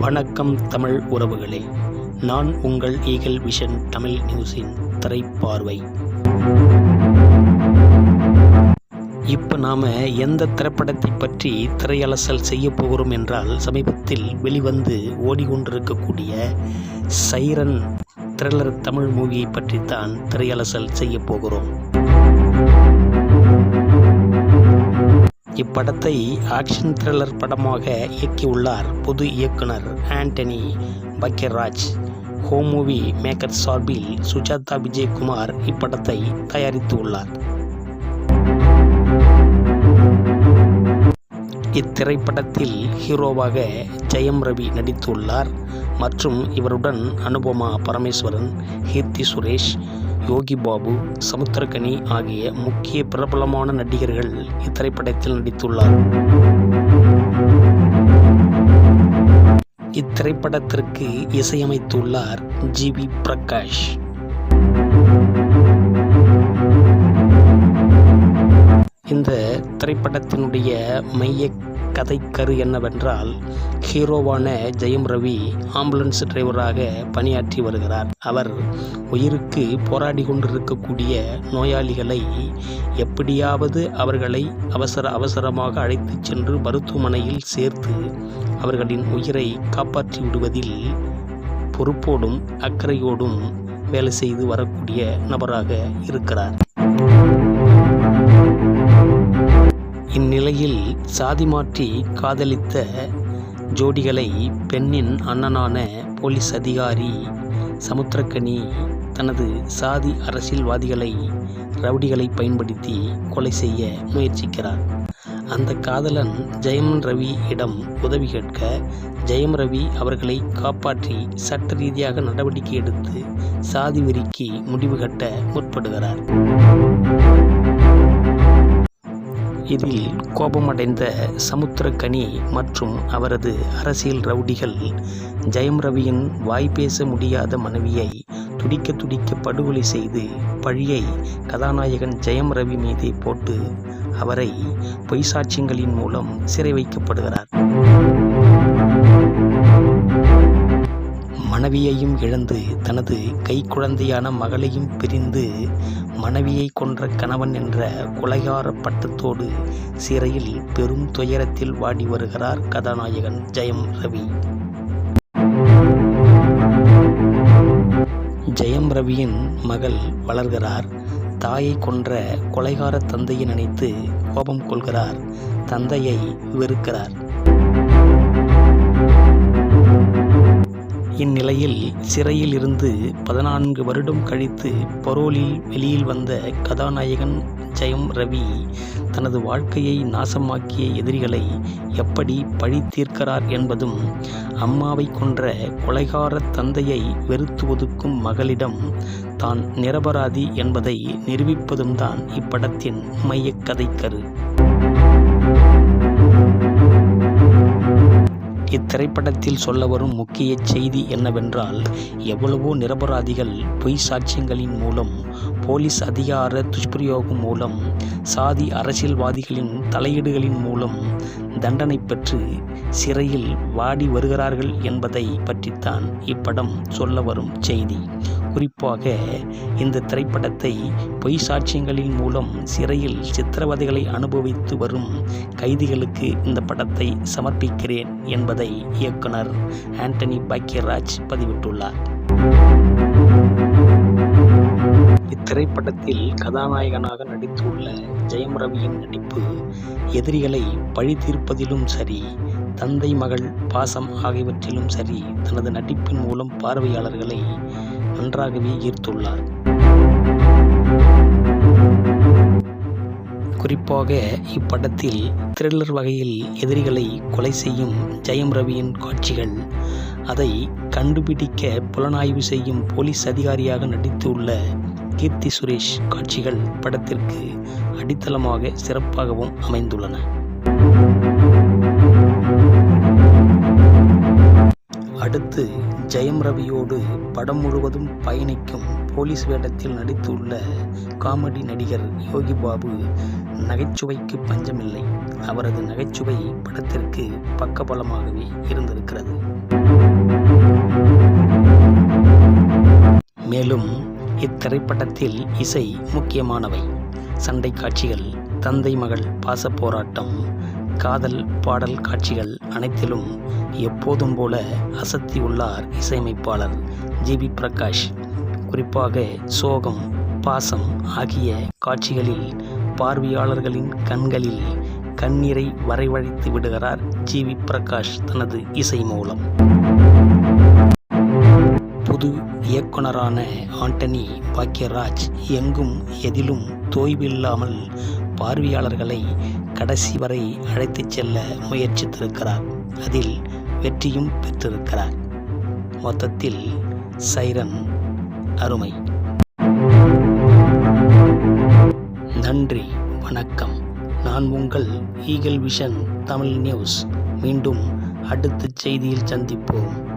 வணக்கம் தமிழ் உறவுகளே. நான் உங்கள் ஈகல் விஷன் தமிழ் நியூஸின் திரைப்பார்வை. இப்போ நாம் எந்த திரைப்படத்தை பற்றி திரையலசல் செய்ய போகிறோம் என்றால் சமீபத்தில் வெளிவந்து ஓடிக்கொண்டிருக்கக்கூடிய சைரன் த்ரில்லர் தமிழ் மூவியை பற்றித்தான் திரையலசல் செய்ய போகிறோம். இப்படத்தை ஆக்ஷன் த்ரில்லர் படமாக இயக்கியுள்ளார் பொது இயக்குனர் Antony Bakkarraj home movie maker சார்பில் சுஜாதா விஜயகுமார் இப்படத்தை தயாரித்து உள்ளார் இத்திரைப்படத்தில் ஹீரோவாக ஜெயம் ரவி நடித்துள்ளார் மற்றும் இவருடன் அனுபமா பரமேஸ்வரன் கீர்த்தி சுரேஷ் யோகி பாபு சமுத்திரகனி ஆகிய முக்கிய பிரபலமான நடிகர்கள் இத்திரைப்படத்தில் நடித்துள்ளார். இத்திரைப்படத்திற்கு இசையமைத்துள்ளார் ஜி வி பிரகாஷ். இந்த திரைப்படத்தினுடைய மைய கதைக்கரு என்னவென்றால் ஹீரோவான ஜெயம் ரவி ஆம்புலன்ஸ் டிரைவராக பணியாற்றி வருகிறார். அவர் உயிருக்கு போராடி கொண்டிருக்கக்கூடிய நோயாளிகளை எப்படியாவது அவர்களை அவசர அவசரமாக அழைத்துச் சென்று மருத்துவமனையில் சேர்த்து அவர்களின் உயிரை காப்பாற்றி விடுவதில் பொறுப்போடும் அக்கறையோடும் வேலை செய்து வரக்கூடிய நபராக இருக்கிறார். இந்நிலையில் சாதி மாற்றி காதலித்த ஜோடிகளை பெண்ணின் அண்ணனான போலீஸ் அதிகாரி சமுத்திரக்கனி தனது சாதி அரசியல்வாதிகளை ரவுடிகளை பயன்படுத்தி கொலை செய்ய முயற்சிக்கிறார். அந்த காதலன் ஜெயம் ரவி இடம் உதவி கேட்க ஜெயம் ரவி அவர்களை காப்பாற்றி சட்ட ரீதியாக நடவடிக்கை எடுத்து சாதி வெறிக்கு முடிவு கட்ட முற்படுகிறார். இதில் கோபமடைந்த சமுத்திரக்கனி மற்றும் அவரது அரசியல் ரவுடிகள் ஜெயம் ரவியின் வாய் பேச முடியாத மனைவியை துடிக்க துடிக்க படுகொலை செய்து பழியை கதாநாயகன் ஜெயம் ரவி மீதே போட்டு அவரை பொய்சாட்சியங்களின் மூலம் சிறை வைக்கப்படுகிறார் மனைவியையும் இழந்து தனது கைக்குழந்தையான மகளையும் பிரிந்து மனைவியை கொன்ற கணவன் என்ற கொலைகார பட்டத்தோடு சிறையில் பெரும் துயரத்தில் வாடி வருகிறார் கதாநாயகன் ஜெயம் ரவி. ஜெயம் ரவியின் மகள் வளர்கிறார். தாயை கொன்ற கொலைகார தந்தையை நினைத்து கோபம் கொள்கிறார். தந்தையை வெறுக்கிறார். இந்நிலையில் சிறையில் இருந்து பதினான்கு வருடம் கழித்து பரோலில் வெளியில் வந்த கதாநாயகன் ஜெயம் ரவி தனது வாழ்க்கையை நாசமாக்கிய எதிரிகளை எப்படி பழி தீர்க்கிறார் என்பதும் அம்மாவை கொன்ற கொலைகார தந்தையை வெறுத்து ஒதுக்கும் மகளிடம் தான் நிரபராதி என்பதை நிரூபிப்பதும் தான் இப்படத்தின் மையக் கதைக்கரு. இத்திரைப்படத்தில் சொல்ல வரும் முக்கிய செய்தி என்னவென்றால் எவ்வளவோ நிரபராதிகள் பொய் சாட்சியங்களின் மூலம் போலீஸ் அதிகார துஷ்பிரயோகம் மூலம் சாதி அரசியல்வாதிகளின் தலையீடுகளின் மூலம் தண்டனை பெற்று சிறையில் வாடி வருகிறார்கள் என்பதை பற்றித்தான் இப்படம் சொல்ல வரும் செய்தி. குறிப்பாக இந்த திரைப்படத்தை பொய் சாட்சியங்களின் மூலம் சிறையில் சித்திரவதைகளை அனுபவித்து வரும் கைதிகளுக்கு இந்த படத்தை சமர்ப்பிக்கிறேன் என்பதை இயக்குனர் ஆண்டனி பாக்கியராஜ் பதிவிட்டுள்ளார். இத்திரைப்படத்தில் கதாநாயகனாக நடித்துள்ள ஜெயம் ரவியின் நடிப்பு எதிரிகளை பழி தீர்ப்பதிலும் சரி தந்தை மகள் பாசம் ஆகியவற்றிலும் சரி தனது நடிப்பின் மூலம் பார்வையாளர்களை நன்றாகவே ஈர்த்துள்ளார். குறிப்பாக இப்படத்தில் த்ரில்லர் வகையில் எதிரிகளை கொலை செய்யும் ஜெயம் ரவியின் காட்சிகள் அதை கண்டுபிடிக்க புலனாய்வு செய்யும் போலீஸ் அதிகாரியாக நடித்துள்ள கீர்த்தி சுரேஷ் காட்சிகள் படத்திற்கு அடித்தளமாக சிறப்பாகவும் அமைந்துள்ளன. அடுத்து ஜெயம் ரவியோடு படம் முழுவதும் பயணிக்கும் போலீஸ் வேடத்தில் நடித்துள்ள காமெடி நடிகர் யோகி பாபு நகைச்சுவைக்கு பஞ்சமில்லை. அவரது நகைச்சுவை படத்திற்கு பக்கபலமாகவே இருந்திருக்கிறது. மேலும் இத்திரைப்படத்தில் இசை முக்கியமானவை. சண்டை காட்சிகள் தந்தை மகள் பாச போராட்டம் காதல் பாடல் காட்சிகள் அனைத்திலும் எப்போதும் போல அசத்தி உள்ளார் இசையமைப்பாளர் ஜிபி பிரகாஷ். குறிப்பாக சோகம் பாசம் ஆகிய காட்சிகளில் பார்வையாளர்களின் கண்களில் கண்ணீரை வரைவழைத்து விடுகிறார் ஜிவி பிரகாஷ் தனது இசை மூலம். புது இயக்குனரான ஆண்டனி பாக்யராஜ் எங்கும் எதிலும் தோய்வில்லாமல் பார்வையாளர்களை கடைசி வரை அழைத்துச் செல்ல முயற்சித்திருக்கிறார். அதில் வெற்றியும் பெற்றிருக்கிறார். மொத்தத்தில் சைரன் அருமை. நன்றி வணக்கம். நான் உங்கள் ஈகிள் விஷன் தமிழ் நியூஸ் மீண்டும் அடுத்த செய்தியில் சந்திப்போம்.